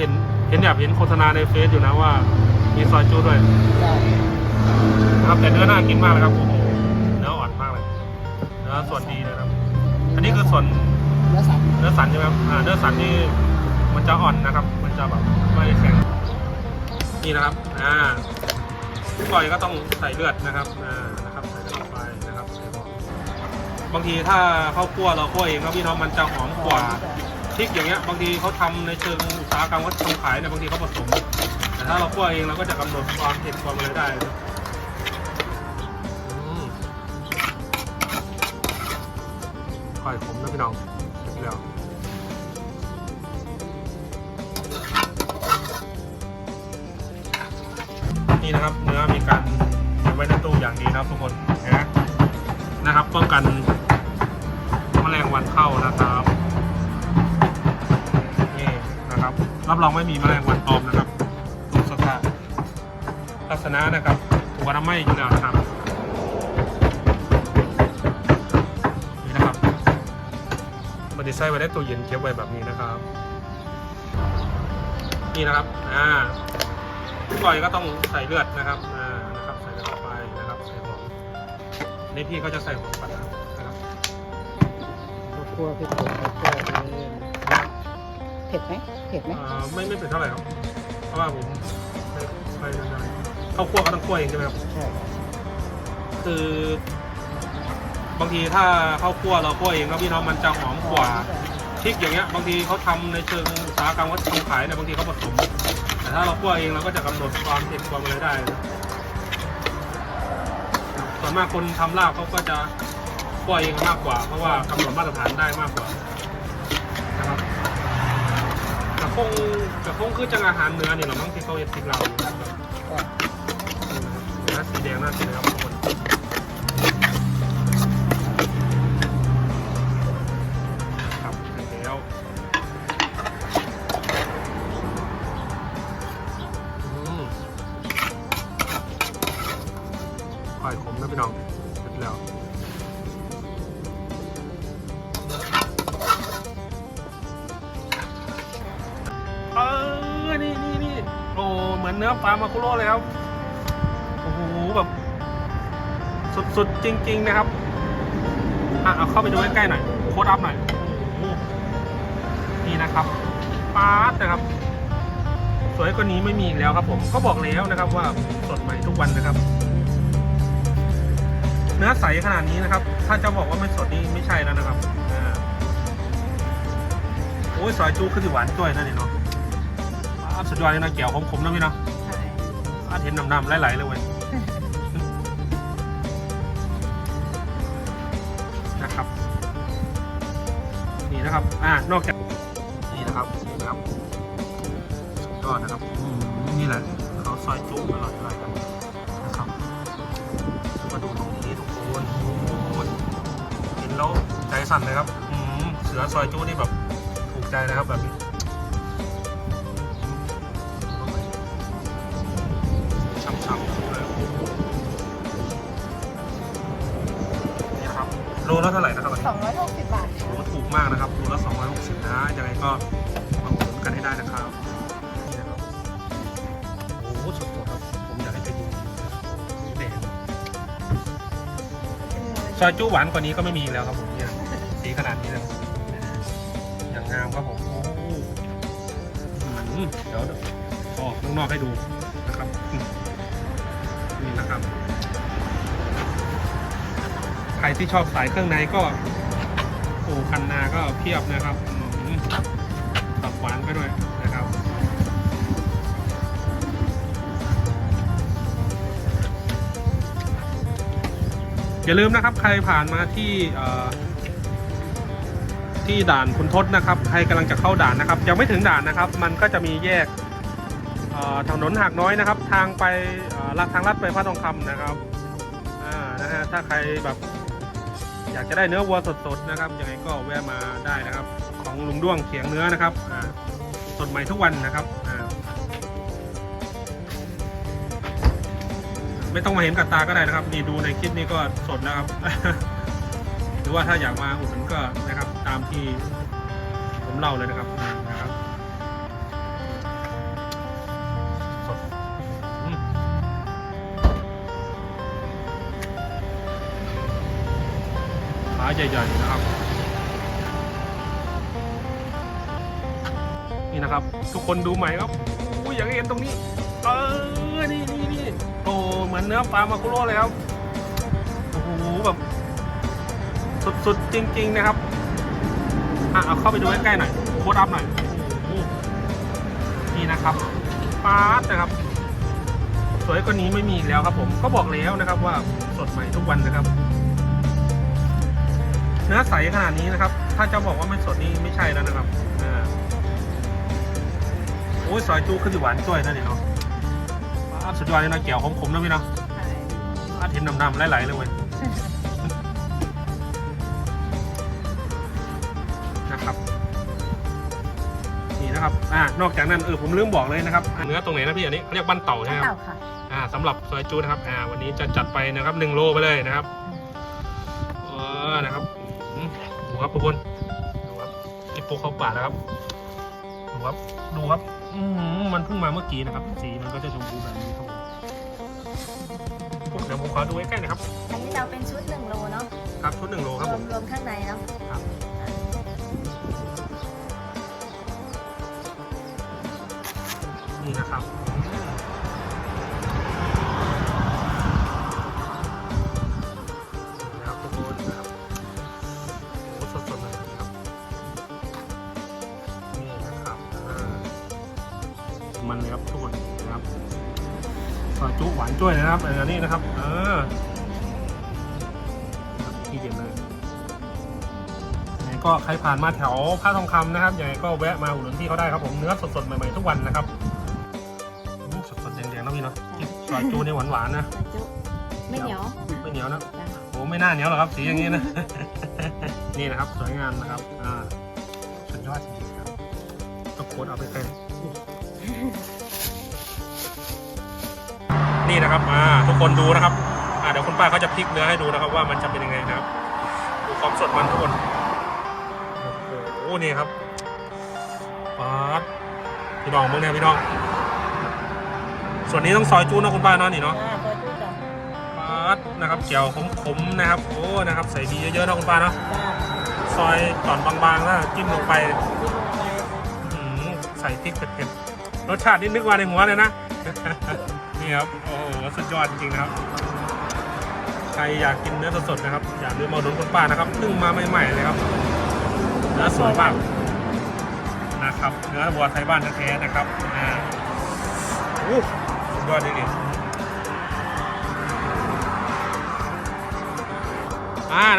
เห็นเห็นแบบเห็นโฆษณาในเฟซอยู่นะว่า มีซอยจูด้วยใช่นะครับแต่เนื้อน่ากินมากเลยครับโอ้โหเนื้ออ่อนมากเลยเนื้อส่วนดีเลยครับ อันนี้คือส่วนเนื้อสันเนื้อสันใช่ไหมครับอ่าเนื้อสันนี่มันจะอ่อนนะครับ มันจะแบบไม่แข็งนี่นะครับอ่าก่อยก็ต้องใส่เลือดนะครับอ่านะครับใส่เลือดลงไปนะครับใส่หอมบางทีถ้าข้าวคั่วเราคั่วเองครับพี่น้องมันจะหอมกว่า พริกอย่างเงี้ยบางทีเขาทำในเชิงอุตสาหกรรมเขาทำขายเนี่ยบางทีเขาผสม แต่ถ้าเราคั่วเองเราก็จะกำหนดความเผ็ดความอะไรได้นะอืมก่อยขมนะพี่น้องแล้วนี่นะครับเนื้อมีการเก็บไว้ในตู้อย่างดีนะครับทุกคนนะนะครับป้องกันแมลงวันเข้านะครับ รับรองไม่มีแมลงวันตอมนะครับดูสภาพลักษณะนะครับถูกอนามัยอยู่แล้วนะครับนี่นะครับมันดีไซน์ไว้ได้ตู้เย็นเก็บไว้แบบนี้นะครับ นี่นะครับอ่าก่อยก็ต้องใส่เลือดนะครับอ่านะครับใส่เลือดลงไปนะครับใส่หอมนี่พี่เขาจะใส่หอมก่อนนะครับข้าวคั่วพริกผงข้าวคั่วนี่ เผ็ดไหมเผ็ดไหมอ่าไม่ไม่เป็นเท่าไหร่ครับเพราะว่าผมไม่ไม่ได้ข้าวคั่วก็ต้องคั่วเองใช่ไหมครับ ใช่คือบางทีถ้าข้าวคั่วเราคั่วเองแล้วพี่น้องมันจะหอมกว่าพริกอย่างเงี้ยบางทีเขาทำในเชิงอุตสาหกรรมเขาทำขายเนี่ยบางทีเขาผสม แต่ถ้าเราคั่วเองเราก็จะกำหนดความเผ็ดความอะไรได้นะส่วนมากคนทำลาบเขาก็จะคั่วเองมากกว่า เพราะว่ากำหนดมาตรฐานได้มากกว่านะครับแต่ค งแต่คงคือจังอาหารเนื้อนี่แหละมั้งที่เขาเอ็ดติดเราอยู่นะครับก็เนื้อสีแดงน่ากินนะครับทุกคนครับเสร็จแล้วอืมข่อยขมนะพี่น้องเสร็จแล้ว เนื้อปลามาคุโร่เลยครับ โอ้โหแบบ สุดๆ จริง ๆ นะครับ อะ เอาเข้าไปดูใกล้ๆหน่อย โคดอัพหน่อย นี่นะครับปาร์ตนะครับ สวยกว่านี้ไม่มีอีกแล้วครับผม ก็บอกแล้วนะครับว่าสดใหม่ทุกวันนะครับ เนื้อใสขนาดนี้นะครับ ถ้าจะบอกว่าไม่สดนี่ไม่ใช่แล้วนะครับโอ้ยซอยจูขึ้นหวานจ้วยนั่นนี่เนาะปาสุดยอดเลยนะแก้วขมๆนะพี่เนาะ เห็นน้ำๆไหลๆเลยเว้ยนะครับ นี่นะครับ อ่านอกจากนี่นะครับนี่นะครับยอดนะครับนี่แหละเขาซอยจุ๊อร่อยอร่อยกันนะครับ มาดูตรงนี้ทุกคนโอ้โหเห็นแล้วใจสั่นเลยครับอืมเสือซอยจุ๊นี่แบบถูกใจนะครับแบบนี้ โลละเท่าไหร่นะครับอันนี้สองร้อยหกสิบบาทโอ้ถูกมากนะครับโลละ260นะยังไงก็มาอุดหนุนกันให้ได้นะครับนี่นะครับโอ้โหสดๆครับผมอยากให้ไปดูแดงซอยจู้หวานกว่านี้ก็ไม่มีอีกแล้วครับผมเนี่ยสีขนาดนี้เลยอย่างงามครับผมโอ้โหอืมเดี๋ยวออกข้างนอกให้ดูนะครับนี่นะครับ ใครที่ชอบสายเครื่องในก็โอ้คันนาก็เพียบนะครับตับหวานไปด้วยนะครับ อย่าลืมนะครับใครผ่านมาที่ที่ด่านคุณทศนะครับใครกำลังจะเข้าด่านนะครับ ยังไม่ถึงด่านนะครับ มันก็จะมีแยกถนนหักน้อยนะครับ ทางไปเอ่อลัดทางลัดไปพระทองคำนะครับนะฮะถ้าใครแบบ อยากจะได้เนื้อวัวสดๆนะครับยังไงก็แวะมาได้นะครับ ของลุงด้วงเขียงเนื้อนะครับสดใหม่ทุกวันนะครับไม่ต้องมาเห็นกับตาก็ได้นะครับ นี่ดูในคลิปนี้ก็สดแล้วครับ หรือว่าถ้าอยากมาอุดหนุนก็นะครับ ตามที่ผมเล่าเลยนะครับ ใหญ่ๆนะครับนี่นะครับ ทุกคนดูใหม่ครับอุ้ยอยากให้เห็นตรงนี้เออนี่นี่นี่โอ้เหมือนเนื้อปลามาคุโร่เลยครับโอ้โหแบบสุดๆจริง ๆนะครับอะเอาเข้าไปดูใกล้ๆหน่อยโคตรอัพหน่อยนี่นะครับปาร์ตนะครับสวยกว่านี้ไม่มีแล้วครับผมก็บอกแล้วนะครับว่าสดใหม่ทุกวันนะครับ เนื้อใสขนาดนี้นะครับ ถ้าจะบอกว่าไม่สดนี่ไม่ใช่แล้วนะครับอ่าโอ้ยซอยจูขึ้นอยู่หวานจ้วยนั่นนี่เนาะปาดสุดยอดเลยนะแก้วขมๆนะพี่เนาะใช่อาทิตย์ดำๆไหลๆเลยเว้ยนะครับนี่นะครับอ่านอกจากนั้นเออผมลืมบอกเลยนะครับเนื้อตรงไหนนะพี่อันนี้เขาเรียกบ้านเต่าใช่ไหมครับเต่าค่ะอ่าสำหรับซอยจูนะครับอ่าวันนี้จะจัดไปนะครับหนึ่งโลไปเลยนะครับเออนะครับอืมดู ครับทุกคนดูครับกิปโปเข้าป่ากนะครับดูครับดูครับอืมมันเพิ่งมาเมื่อกี้นะครับ สีมันก็จะชมพูแบบนี้ครับผมเดี๋ยวผมขอดูใกล้ๆหนะครับอันนี้เราเป็นชุดหนึ่งโลเนาะครับชุดหนึ่งโลครับรผวมมรวมข้างใน เลยครับทุกคนนะครับซอยจุหวานจ้วยเลยนะครับอันนี้นะครับเออที่เด็ดเลยยังไงก็ใครผ่านมาแถวผ้าทองคำนะครับยังไงก็แวะมาอุดหนุนพี่เขาได้ครับผมเนื้อสดๆใหม่ๆทุกวันนะครับอืมสดๆแดงๆนะพี่เนาะที่ซอยจูนี่หวานๆนะจุไม่เหนียวไม่เหนียวนะจ้ะโอ้ไม่น่าเหนียวหรอกครับสีอย่างนี้นะนี่นะครับสวยงามนะครับอ่าสุดยอดจริงๆครับต้องโค้ดเอาไปเป็น นี่นะครับอ่าทุกคนดูนะครับอ่าเดี๋ยวคุณป้าเขาจะพลิกเนื้อให้ดูนะครับว่ามันจะเป็นยังไงนะครับดูความสดมันทุกคนโอ้โหนี่ครับปาดพี่น้องมึงเนี่ยพี่น้อง ส่วนนี้ต้องซอยจูนนะคุณป้าเนาะนี่เนาะอ่าตัวจุจ้ะปาดนะครับเจียวขมๆนะครับโอ้นะครับใส่ดีเยอะๆนะคุณป้าเนาะจ้าซอยตอนบางๆแล้วจิ้มลงไปที่ลงไปอื้อหือใส่พริกเผ็ดๆ รสชาตินี่นึกว่าในหัวเลยนะ นี่ครับ โอ้โหสุดยอดจริงๆนะครับ ใครอยากกินเนื้อสดๆนะครับ อย่าลืมมาอุดหนุนคุณป้านะครับเพิ่งมาใหม่ๆเลยครับเนื้อสวยมากนะครับ เนื้อวัวไทยบ้านแท้ๆนะครับอ่าโอ้สุดยอดจริงๆอ่านะ